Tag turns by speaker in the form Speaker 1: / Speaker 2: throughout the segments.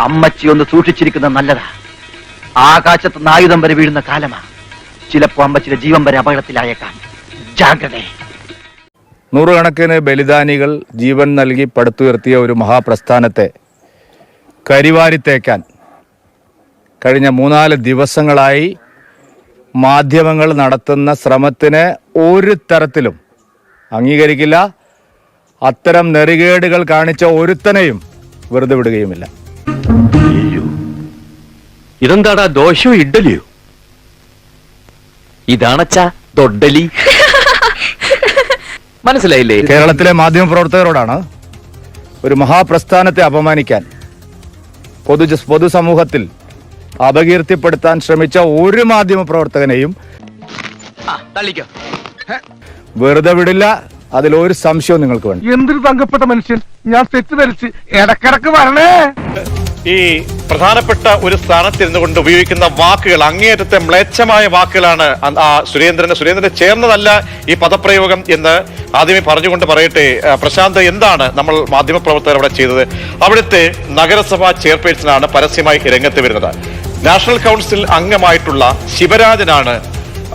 Speaker 1: അമ്മച്ചി ഒന്ന് സൂക്ഷിച്ചിരിക്കുന്നത് നല്ലതാ. ആകാശത്ത് നായുധം വരെ വീഴുന്ന കാലമാ. ചിലപ്പോ അമ്മച്ചിയുടെ ജീവൻ വരെ അപകടത്തിലായേക്കാം. ജാഗ്രതേ.
Speaker 2: നൂറുകണക്കിന് ബലിദാനികൾ ജീവൻ നൽകി പടുത്തുയർത്തിയ ഒരു മഹാപ്രസ്ഥാനത്തെ കരിവാരിത്തേക്കാൻ കഴിഞ്ഞ മൂന്നാൽ ദിവസങ്ങളായി മാധ്യമങ്ങൾ നടത്തുന്ന ശ്രമത്തിന് ഒരു തരത്തിലും അംഗീകരിക്കില്ല. അത്തരം നെറികേടുകൾ കാണിച്ച ഒരുത്തനെയും വെറുതെ വിടുകയുമില്ല.
Speaker 3: ഇതെന്താടാ ദോശയോ ഇഡ്ഡലിയോ? ഇതാണച്ചാ ദൊഡ്ഡലി. മനസ്സിലായില്ലേ?
Speaker 2: കേരളത്തിലെ മാധ്യമ പ്രവർത്തകരോടാണ് ഒരു മഹാപ്രസ്ഥാനത്തെ അപമാനിക്കാൻ പൊതു പൊതുസമൂഹത്തിൽ അപകീർത്തിപ്പെടുത്താൻ ശ്രമിച്ച ഒരു മാധ്യമ
Speaker 1: പ്രവർത്തകനെയും
Speaker 2: വെറുതെ വിടില്ല. അതിൽ ഒരു സംശയവും നിങ്ങൾക്ക് വേണം
Speaker 4: എന്തൊരു തങ്കപ്പെട്ട മനുഷ്യൻ? ഞാൻ തെറ്റിദ്ധരിച്ച് ഇടക്കിടക്ക് വരണേ.
Speaker 5: ഈ പ്രധാനപ്പെട്ട ഒരു സ്ഥാനത്തിരുന്നു കൊണ്ട് ഉപയോഗിക്കുന്ന വാക്കുകൾ അങ്ങേയറ്റത്തെ മ്ലേച്ഛമായ വാക്കുകളാണ് സുരേന്ദ്രന്. സുരേന്ദ്രന് ചേർന്നതല്ല ഈ പദപ്രയോഗം എന്ന് ആദ്യമേ പറഞ്ഞുകൊണ്ട് പറയട്ടെ. പ്രശാന്ത് എന്താണ് നമ്മൾ മാധ്യമപ്രവർത്തകർ അവിടെ ചെയ്തത്? അവിടുത്തെ നഗരസഭാ ചെയർപേഴ്സണാണ് പരസ്യമായി രംഗത്ത് വരുന്നത്. നാഷണൽ കൗൺസിൽ അംഗമായിട്ടുള്ള ശിവരാജനാണ്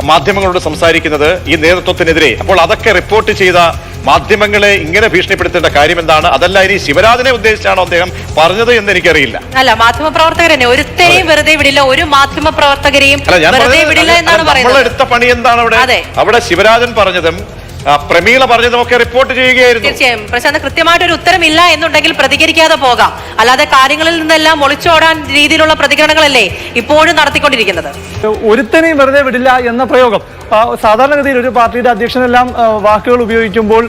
Speaker 5: മാധ്യമങ്ങളോട് സംസാരിക്കുന്നത് ഈ നേതൃത്വത്തിനെതിരെ. അപ്പോൾ അതൊക്കെ റിപ്പോർട്ട് ചെയ്ത മാധ്യമങ്ങളെ ഇങ്ങനെ ഭീഷണിപ്പെടുത്തേണ്ട കാര്യം എന്താണ് അതല്ല ഇനി ശിവരാജനെ ഉദ്ദേശിച്ചാണോ അദ്ദേഹം പറഞ്ഞത് എന്ന് എനിക്കറിയില്ല
Speaker 6: അല്ല മാധ്യമപ്രവർത്തകർ പ്രവർത്തകരെന്നെ ഒരുത്തേയും വെറുതെ വിടില്ല ഒരു
Speaker 5: മാധ്യമ
Speaker 6: പ്രവർത്തകരെയും
Speaker 5: എടുത്ത പണി എന്താണ് അവിടെ? അവിടെ ശിവരാജൻ പറഞ്ഞതും പ്രമീള പറഞ്ഞത് ഒക്കെ റിപ്പോർട്ട് ചെയ്യുകയായിരുന്നു.
Speaker 6: തീർച്ചയായും. പ്രശാന്ത് കൃത്യമായിട്ട് ഒരു ഉത്തരമില്ല എന്നുണ്ടെങ്കിൽ പ്രതികരിക്കാതെ പോകാം. അല്ലാതെ കാര്യങ്ങളിൽ നിന്നെല്ലാം ഒളിച്ചോടാൻ രീതിയിലുള്ള പ്രതികരണങ്ങളല്ലേ ഇപ്പോഴും നടത്തിക്കൊണ്ടിരിക്കുന്നത്.
Speaker 7: ഒരുത്തനെയും വെറുതെ വിടില്ല എന്ന പ്രയോഗം. സാധാരണഗതിയിൽ ഒരു പാർട്ടിയുടെ അധ്യക്ഷനെല്ലാം വാക്കുകൾ ഉപയോഗിക്കുമ്പോൾ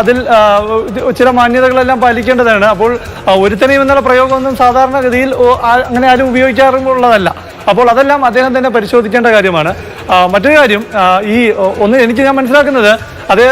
Speaker 7: അതിൽ ചില മാന്യതകളെല്ലാം പാലിക്കേണ്ടതാണ്. അപ്പോൾ ഒരുത്തനെയും എന്നുള്ള പ്രയോഗമൊന്നും സാധാരണഗതിയിൽ അങ്ങനെ ആരും ഉപയോഗിക്കാറുള്ളതല്ല അപ്പോൾ അതെല്ലാം അദ്ദേഹം തന്നെ പരിശോധിക്കേണ്ട കാര്യമാണ്. മറ്റൊരു കാര്യം ഈ ഒന്ന് എനിക്ക് ഞാൻ മനസ്സിലാക്കുന്നത് അത്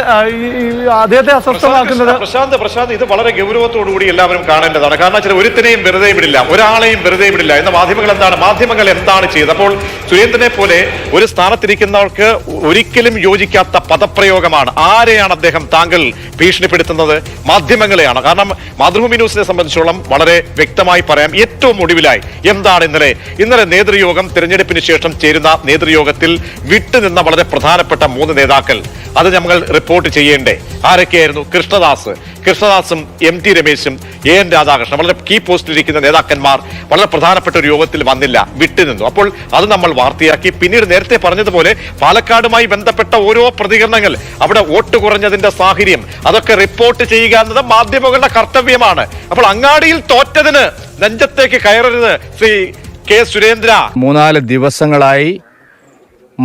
Speaker 7: അദ്ദേഹത്തെ അസ്വസ്ഥമാക്കുന്നത്
Speaker 5: പ്രശാന്ത് പ്രശാന്ത് ഇത് വളരെ ഗൗരവത്തോടു കൂടി എല്ലാവരും കാണേണ്ടതാണ്. കാരണം ചില ഒരുത്തിനെയും വെറുതെ വിടില്ല ഒരാളെയും വെറുതെ വിടില്ല എന്ന മാധ്യമങ്ങൾ എന്താണ്? മാധ്യമങ്ങൾ എന്താണ് ചെയ്തത്? അപ്പോൾ സുരേന്ദ്രനെ പോലെ ഒരു സ്ഥാനത്തിരിക്കുന്നവർക്ക് ഒരിക്കലും യോജിക്കാത്ത പദപ്രയോഗമാണ്. ആരെയാണ് അദ്ദേഹം താങ്കൾ ഭീഷണിപ്പെടുത്തുന്നത്? മാധ്യമങ്ങളെയാണ്. കാരണം മാതൃഭൂമി ന്യൂസിനെ സംബന്ധിച്ചോളം വളരെ വ്യക്തമായി പറയാം ഏറ്റവും ഒടുവിലായി എന്താണ് ഇന്നലെ? ഇന്നലെ നേതൃയോഗം തിരഞ്ഞെടുപ്പിന് ശേഷം ചേരുന്ന നേതൃയോഗത്തിൽ വിട്ടുനിന്ന വളരെ പ്രധാനപ്പെട്ട മൂന്ന് നേതാക്കൾ. അത് നമ്മൾ റിപ്പോർട്ട് ചെയ്യേണ്ടേ. ആരൊക്കെയായിരുന്നു? കൃഷ്ണദാസ്. കൃഷ്ണദാസും എം ടി രമേശും എ എൻ രാധാകൃഷ്ണൻ. വളരെ കീ പോസ്റ്റിലിരിക്കുന്ന നേതാക്കന്മാർ വളരെ പ്രധാനപ്പെട്ട ഒരു യോഗത്തിൽ വന്നില്ല വിട്ടുനിന്നു. അപ്പോൾ അത് നമ്മൾ വാർത്തയാക്കി. പിന്നീട് നേരത്തെ പറഞ്ഞതുപോലെ പാലക്കാടുമായി ബന്ധപ്പെട്ട ഓരോ പ്രതികരണങ്ങൾ അവിടെ വോട്ട് കുറഞ്ഞതിന്റെ സാഹചര്യം അതൊക്കെ റിപ്പോർട്ട് ചെയ്യുക എന്നത് മാധ്യമങ്ങളുടെ കർത്തവ്യമാണ്. അപ്പോൾ അങ്ങാടിയിൽ തോറ്റതിന് നെഞ്ചത്തേക്ക് കയറരുത് ശ്രീ കെ സുരേന്ദ്ര.
Speaker 2: മൂന്നാൽ ദിവസങ്ങളായി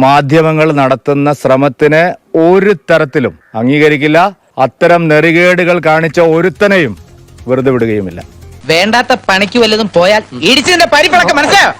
Speaker 2: മാധ്യമങ്ങൾ നടത്തുന്ന ശ്രമത്തിന് ഒരു തരത്തിലും അംഗീകരിക്കില്ല. അത്തരം നെറികേടുകൾ കാണിച്ച ഒരുത്തനെയും വെറുതെ വിടുകയുമില്ല.
Speaker 8: വേണ്ടാത്ത പണിക്ക് വല്ലതും പോയാൽ ഇടിച്ചതിന്റെ പരിപ്പടക്കം മനസ്സിലായോ?